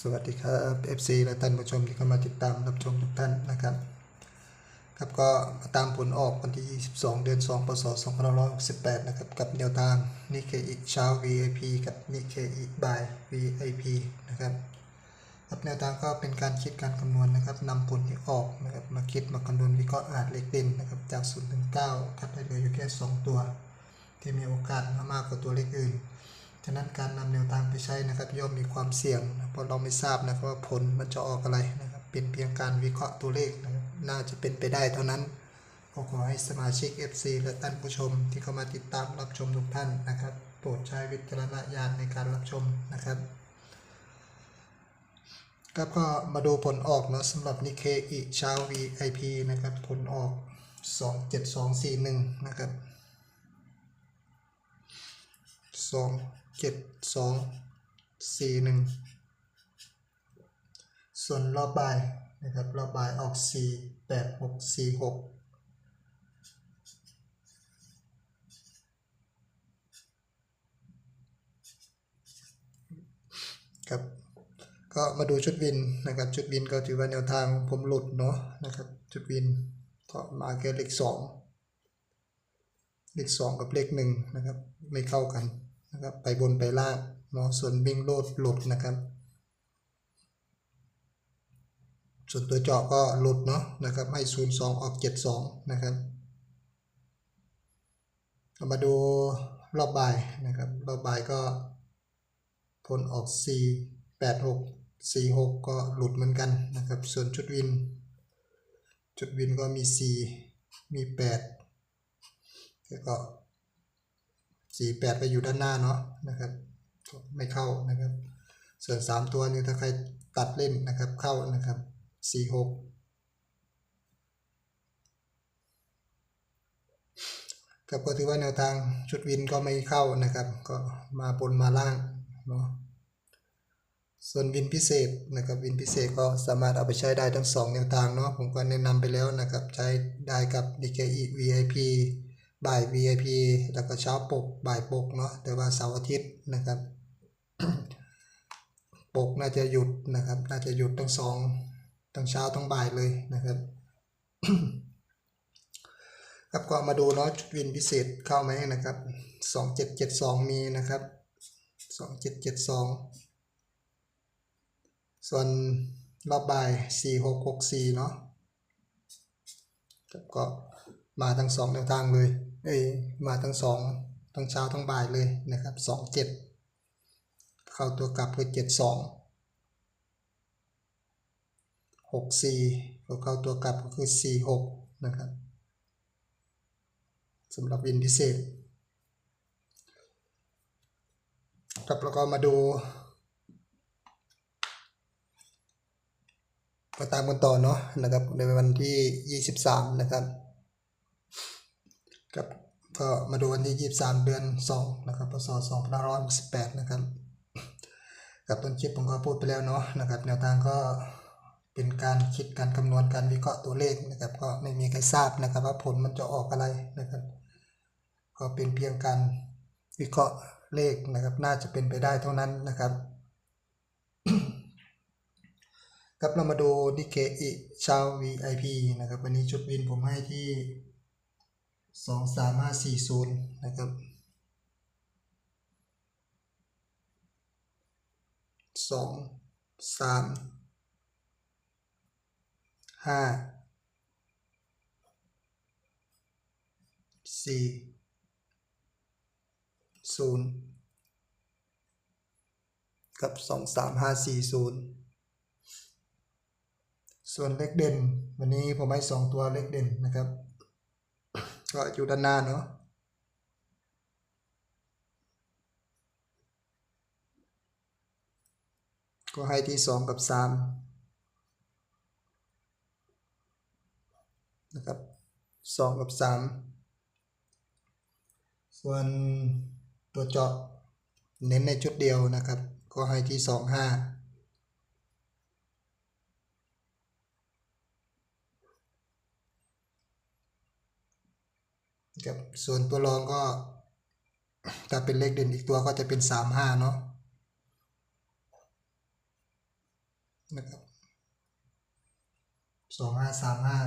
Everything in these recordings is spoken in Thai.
สวัสดีครับ FC และท่านผู้ชมที่เข้ามาติดตามรับชมทุกท่านนะครับครับก็มาตามผลออกวันที่ 22 เดือน 2 พศ 2568 นะครับ กับแนวทางนิเคอีเช้า VIP กับนิเคอีบ่าย VIP นะครับครับแนวทางก็เป็นการคิดการคำนวณนะครับนำผลที่ออกนะครับมาคิดมาคำนวณวิเคราะห์อาจเลขเด่นนะครับจาก0ถึง9คัดได้เหลืออยู่แค่ 2 ตัว ที่มีโอกาสมามากกว่าตัวเลขอื่น ฉะนั้นการนำแนวทางไปใช้นะครับ ย่อมมีความเสี่ยงนะเพราะเราไม่ทราบนะครับว่าผลมันจะออกอะไรนะครับ เป็นเพียงการวิเคราะห์ตัวเลขนะครับน่าจะเป็นไปได้เท่านั้นก็ขอให้สมาชิก FC และท่านผู้ชม ที่เข้ามาติดตามรับชมทุกท่านนะครับ โปรดใช้วิจารณญาณในการรับชมนะครับครับก็มาดูผลออกเนาะสำหรับนิเคอีเช้า VIP นะครับ ผลออก 27241 นะครับสอง เจ็ดสองสี่หนึ่งส่วนรอบบ่ายนะครับรอบบ่ายออกสี่แปดหกสี่หกครับก็มาดูชุดวินนะครับชุดวินก็ถือว่าแนวทางผมหลุดเนาะนะครับชุดวินก็มาแค่เลขสองเลขสองกับเลขหนึ่งนะครับไม่เข้ากัน นะครับไปบนไปล่างเนาะส่วนวิ่งโลดหลุดนะครับ ส่วนตัวเจาะก็หลุดเนาะนะครับให้ศูนย์สองออกเจ็ดสองนะครับเรามาดูรอบบ่ายนะครับ รอบบ่ายก็ผลออกสี่แปดหกสี่หกก็หลุดเหมือนกันนะครับ ส่วนชุดวิน จุดวินก็มีสี่มีแปดแล้วก็ สี่แปดไปอยู่ด้านหน้าเนาะนะครับไม่เข้านะครับ ส่วนสามตัวนี้ถ้าใครตัดเล่นนะครับเข้านะครับสี่หกกับก็ถือว่าแนวทางชุดวินก็ไม่เข้านะครับ ก็มาบนมาล่างเนาะส่วนวินพิเศษนะครับวินพิเศษก็สามารถเอาไปใช้ได้ทั้งสองแนวทางเนาะผมก็แนะนำไปแล้วนะครับ ใช้ได้กับ DKE VIP บ่าย VIP แล้วก็เช้าปกบ่ายปกเนาะแต่ว่าเสาร์อาทิตย์นะครับ ปกน่าจะหยุดนะครับ น่าจะหยุดทั้งสองทั้งเช้าทั้งบ่ายเลยนะครับครับก็มาดูเนาะชุดวินพิเศษเข้าไหมนะครับสองเจ็ดเจ็ดสองมีนะครับสองเจ็ดเจ็ดสองส่วนรอบบ่ายสี่หกหกสี่เนาะก็มาทั้งสองแนวทางเลย เอ้มาทั้งสองทั้งเช้าทั้งบ่ายเลยนะครับสองเจ็ดเข้าตัวกลับคือเจ็ดสองหกสี่เข้าตัวกลับก็คือสี่หกนะครับสำหรับวินพิเศษครับแล้วก็มาดูมาตามกันต่อเนาะนะครับในวันที่ 23 นะครับ ครับก็มาดูวันที่ 23 เดือน 2 นะครับพศ2568นะครับกับต้นคลิปผมก็พูดไปแล้วเนาะนะครับ แนวทางก็เป็นการคิดการคำนวณการวิเคราะห์ตัวเลขนะครับ ก็ไม่มีใครทราบนะครับ ว่าผลมันจะออกอะไรนะครับ ก็เป็นเพียงการวิเคราะห์เลขนะครับ น่าจะเป็นไปได้เท่านั้นนะครับครับเรามาดูดิเคอิชาว VIP นะครับ วันนี้ชุดวินผมให้ที่ 23540นะครับสองสามห้าสี่ศูนย์กับสองสามห้าสี่ศูนย์ส่วนเลขเด่น วันนี้ผมให้สองตัวเลขเด่นนะครับ ก็อยู่ด้านหน้าเนาะก็ให้ที่สองกับสามนะครับสองกับสามส่วนตัวเจาะเน้นในชุดเดียวนะครับ ก็ให้ที่สองห้า ครับส่วนตัวรองก็ ถ้าเป็นเลขเด่นอีกตัวก็จะเป็นสามห้าเนาะนะครับสองห้าสามห้า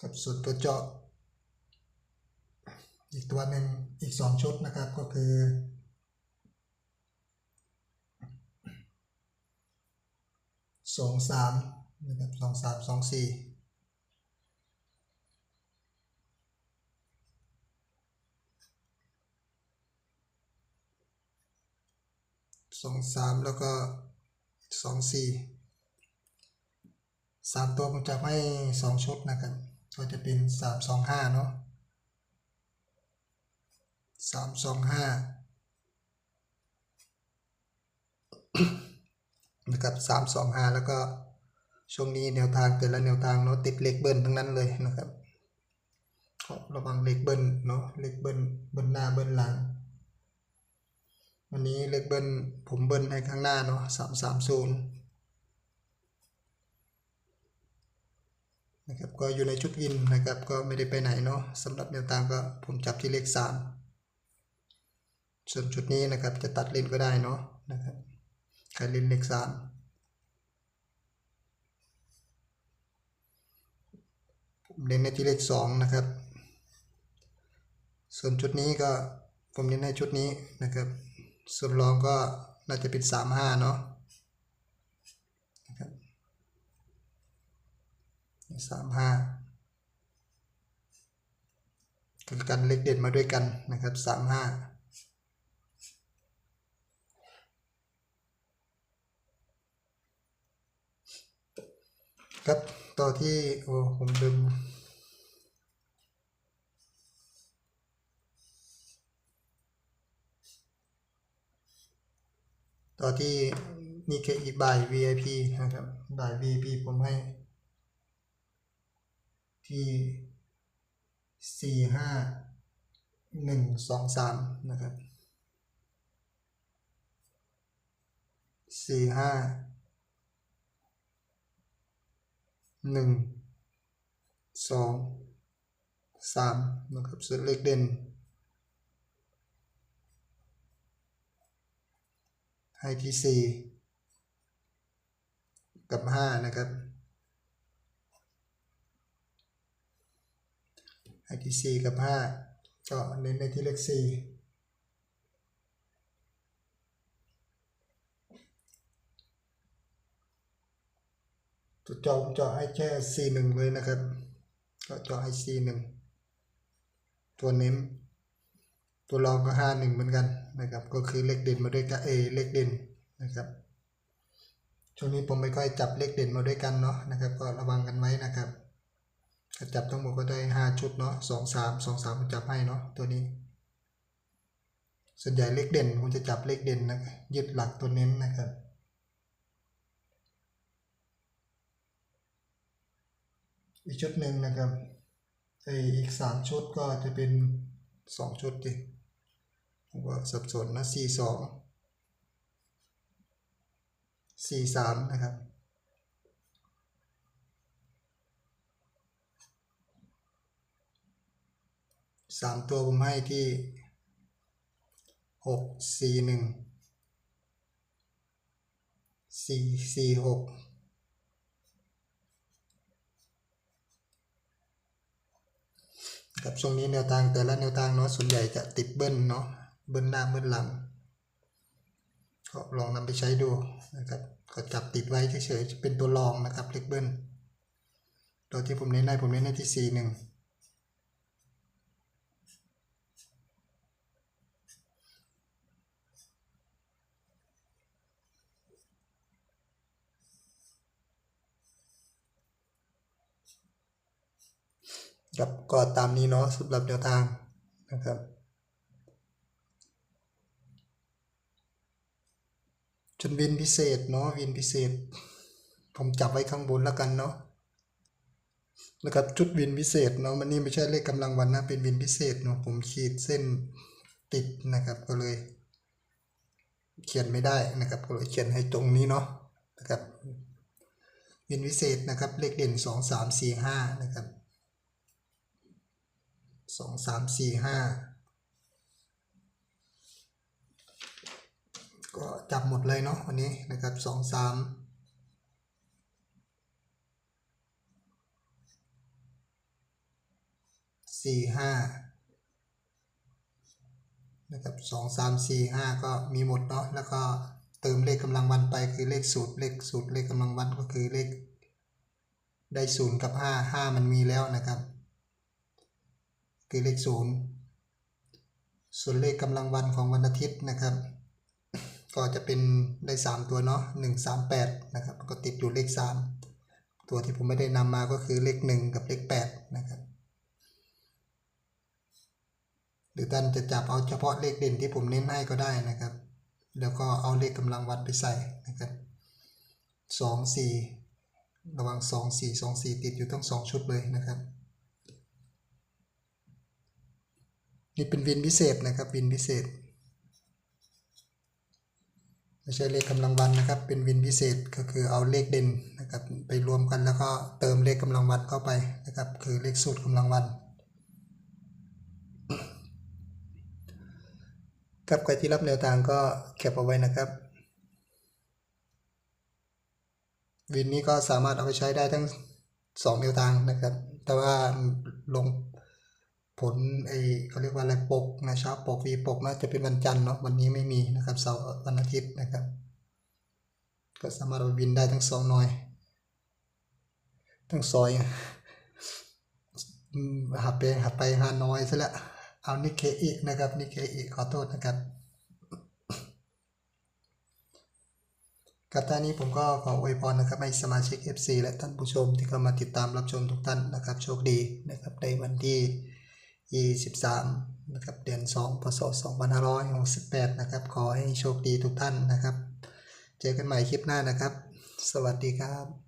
กับสุดตัวเจาะ อีกตัวหนึ่งอีกสองชุดนะครับก็คือสองสามนะครับสองสามสองสี่ สองสามแล้วก็สองสี่สามตัวผมจะให้สองชุดนะครับ ก็จะเป็นสามสองห้าเนาะสามสองห้านะครับสามสองห้าแล้วก็ช่วงนี้แนวทางแต่ละแนวทางเนาะติดเลขเบิ้ลทั้งนั้นเลยนะครับระวังเลขเบิ้ลเนาะเลขเบิ้ลเบิ้ลหน้าเบิ้ลหลัง วันนี้เลขเบิ้ลผมเบิ้ลให้ข้างหน้าเนาะสามสามศูนย์นะครับก็อยู่ในชุดวินนะครับก็ไม่ได้ไปไหนเนาะสำหรับแนวทางก็ผมจับที่เลขสามส่วนชุดนี้นะครับจะตัดเลนก็ได้เนาะนะครับใครเล่นเลขสามผมเล่นในที่เลขสองนะครับ ส่วนชุดนี้ก็ผมเล่นในชุดนี้นะครับ ส่วนรองก็น่าจะเป็นสามห้าเนาะนะครับสามห้าคือกันเลขเด่นมาด้วยกันนะครับสามห้าครับต่อที่โอ้ผมลืม ต่อที่นี่คืออีกบ่าย VIP นะครับบ่าย VIP ผมให้ ที่สี่ห้าหนึ่งสองสามนะครับสี่ห้าหนึ่งสองสามนะครับส่วนเลขเด่น ให้ที่สี่กับห้านะครับ ให้ที่สี่กับห้าก็เน้นในที่เลขสี่ตัวเจาะเจาะให้แค่สี่หนึ่งเลยนะครับ ก็เจาะให้สี่หนึ่งตัวเน้น ตัวรองก็ห้าหนึ่งเหมือนกันนะครับ ก็คือเลขเด่นมาด้วยกันเอเลขเด่นนะครับช่วงนี้ผมไม่ค่อยจับเลขเด่นมาด้วยกันเนาะนะครับ ก็ระวังกันไว้นะครับถ้าจับทั้งหมดก็ได้ห้าชุดเนาะสองสามสองสามผมจับให้เนาะตัวนี้ ส่วนใหญ่เลขเด่นผมจะจับเลขเด่นนะยึดหลักตัวเน้นนะครับอีกชุดหนึ่งนะครับไออีกสามชุดก็จะเป็นสองชุดดิ ผมว่าสับสนนะสี่สองสี่สามนะครับสามตัวผมให้ที่หกสี่หนึ่งสี่สี่หกครับช่วงนี้แนวทางแต่ละแนวทางเนาะส่วนใหญ่จะติดเบิ้ลเนาะ เบิ้ลหน้าเบิ้ลหลัง ก็ลองนำไปใช้ดูนะครับ ก็จับติดไว้เฉยๆเป็นตัวรองนะครับเล็กเบิ้ลตัวที่ผมเน้นให้ผมเน้นให้ที่สี่หนึ่งครับก็ตามนี้เนาะสำหรับแนวทางนะครับ จ นวินพิเศษเนาะวินพิเศษ ผมจับไว้ข้างบนแล้วกันเนาะนะครับชุดวินพิเศษเนาะมันนี่ไม่ใช่เลขกำลังวันนะเป็นวินพิเศษเนาะผมขีดเส้นติดนะครับก็เลย เขียนไม่ได้นะครับก็เลยเขียนให้ตรงนี้เนาะนะครับวินพิเศษนะครับเลขเด่นสองสามสี่ห้านะครับสองสามสี่ห้า ก็จับหมดเลยเนาะวันนี้นะครับสองสามสี่ห้านะครับสองสามสี่ห้าก็มีหมดเนาะแล้วก็เติมเลขกำลังวันไปคือเลขสูตรเลขสูตรเลขกำลังวันก็คือเลขได้ศูนย์กับห้าห้ามันมีแล้วนะครับ คือเลขศูนย์ส่วนเลขกำลังวันของวันอาทิตย์นะครับ ก็จะเป็นได้สามตัวเนาะหนึ่งสามแปดนะครับก็ติดอยู่เลขสามตัวที่ผมไม่ได้นำมาก็คือเลขหนึ่งกับเลขแปดนะครับหรือท่านจะจับเอาเฉพาะเลขเด่นที่ผมเน้นให้ก็ได้นะครับ แล้วก็เอาเลขกำลังวันไปใส่นะครับสองสี่ระวังสองสี่สองสี่ติดอยู่ทั้งสองชุดเลยนะครับนี่เป็นวินพิเศษนะครับวินพิเศษ ไม่ใช่เลขกำลังวันนะครับ เป็นวินพิเศษก็คือเอาเลขเด่นนะครับไปรวมกันแล้วก็เติมเลขกำลังวันเข้าไปนะครับ คือเลขสูตรกำลังวันกับใครที่รับแนวทางก็แคปเอาไว้นะครับวินนี้ก็สามารถเอาไปใช้ได้ทั้งสองแนวทางนะครับ แต่ว่าลง ผลไอเขาเรียกว่าอะไรปกนะครับปกวีปกน่าจะเป็นวันจันทร์เนาะวันนี้ไม่มีนะครับเสาร์วันอาทิตย์นะครับ ก็สามารถบินได้ทั้งสองหน่อย ทั้งซอยหับไปหับไปหาน้อยซะและวเอานิเคอินะครับนิเคอิขอโทษนะครับกับท่านนี้ผมก็ขออวยพรนะครับให้สมาชิก FC และท่านผู้ชมที่เข้ามาติดตามรับชมทุกท่านนะครับ โชคดีนะครับในวันที่ 23นะครับเดือน2พศ2568นะครับขอให้โชคดีทุกท่านนะครับ เจอกันใหม่คลิปหน้านะครับ สวัสดีครับ